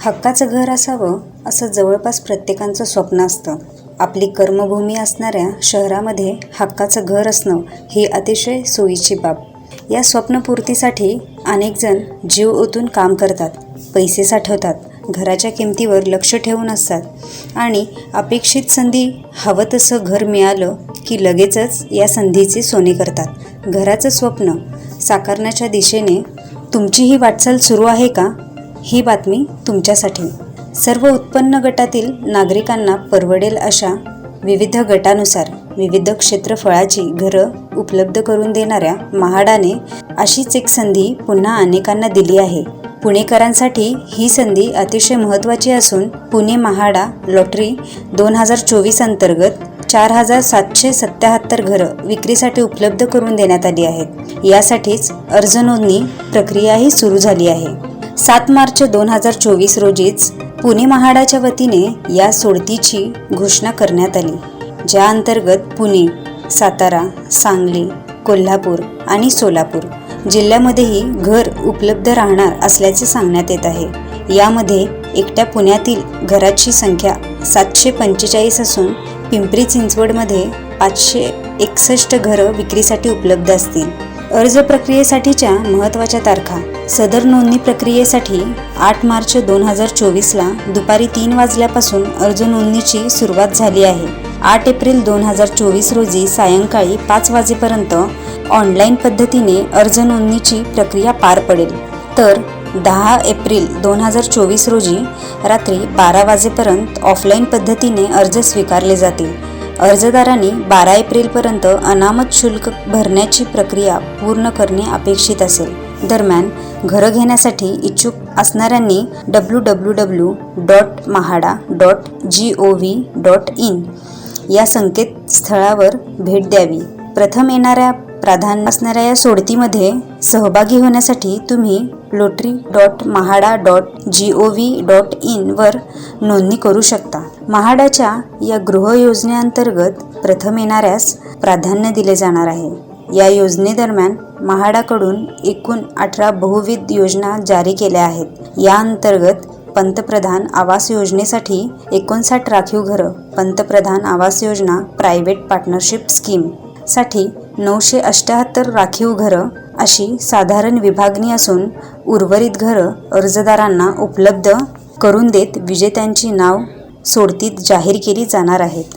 हक्काचं घर असावं असं जवळपास प्रत्येकाचं स्वप्न असतं. आपली कर्मभूमी असणाऱ्या शहरामध्ये हक्काचं घर असणं ही अतिशय सोयीची बाब. या स्वप्नपूर्तीसाठी अनेकजण जीव ओतून काम करतात पैसे साठवतात घराच्या किमतीवर लक्ष ठेवून असतात. आणि अपेक्षित संधी हवं तसं घर मिळालं की लगेचच या संधीचे सोने करतात. घराचं स्वप्न साकारण्याच्या दिशेने तुमची ही वाटचाल सुरू आहे का? ही बातमी तुमच्यासाठी. सर्व उत्पन्न गटातील नागरिकांना परवडेल अशा विविध गटानुसार विविध क्षेत्रफळाची घरं उपलब्ध करून देणाऱ्या महाडाने अशीच एक संधी पुन्हा अनेकांना दिली आहे. पुणेकरांसाठी ही संधी अतिशय महत्त्वाची असून पुणे महाडा लॉटरी दोन हजार चोवीस अंतर्गत चार हजार सातशे सत्याहत्तर घरं विक्रीसाठी उपलब्ध करून देण्यात आली आहेत. यासाठीच अर्ज नोंदणी प्रक्रियाही सुरू झाली आहे. सात मार्च दोन हजार चोवीस रोजीच पुणे महाडाच्या वतीने या सोडतीची घोषणा करण्यात आली. ज्या अंतर्गत पुणे सातारा सांगली कोल्हापूर आणि सोलापूर जिल्ह्यामध्येही घर उपलब्ध राहणार असल्याचे सांगण्यात येत आहे. यामध्ये एकट्या पुण्यातील घराची संख्या सातशे पंचेचाळीस असून पिंपरी चिंचवडमध्ये पाचशे एकसष्ट घरं विक्रीसाठी उपलब्ध असतील. अर्ज प्रक्रियेसाठीच्या महत्त्वाच्या तारखा. सदर नोंदणी प्रक्रियेसाठी आठ मार्च दोन हजार चोवीसला दुपारी तीन वाजल्यापासून अर्ज नोंदणीची सुरुवात झाली आहे. आठ एप्रिल दोन हजार चोवीस रोजी सायंकाळी पाच वाजेपर्यंत ऑनलाईन पद्धतीने अर्ज नोंदणीची प्रक्रिया पार पडेल. तर दहा एप्रिल दोन हजार चोवीस रोजी रात्री बारा वाजेपर्यंत ऑफलाईन पद्धतीने अर्ज स्वीकारले जातील. अर्जदारांनी बारा एप्रिलपर्यंत अनामत शुल्क भरण्याची प्रक्रिया पूर्ण करणे अपेक्षित असेल. दरम्यान घरं घेण्यासाठी इच्छुक असणाऱ्यांनी W W W dot MHADA dot G O V dot in या संकेतस्थळावर भेट द्यावी. प्रथम येणाऱ्या प्राधान्य असणाऱ्या या सोडतीमध्ये सहभागी होण्यासाठी तुम्ही lottery dot MHADA dot G O V dot इनवर नोंदणी करू शकता. महाडाच्या या गृहयोजनेअंतर्गत प्रथम येणाऱ्यास प्राधान्य दिले जाणार आहे. या योजनेदरम्यान महाडाकडून एकूण अठरा बहुविध योजना जारी केल्या आहेत. या अंतर्गत पंतप्रधान आवास योजनेसाठी एकोणसाठ राखीव घरं. पंतप्रधान आवास योजना प्रायव्हेट पार्टनरशिप स्कीमसाठी नऊशे अष्ट्याहत्तर राखीव घरं अशी साधारण विभागणी असून उर्वरित घरं अर्जदारांना उपलब्ध करून देत विजेत्यांची नाव सोडतीत जाहीर केली जाणार आहेत.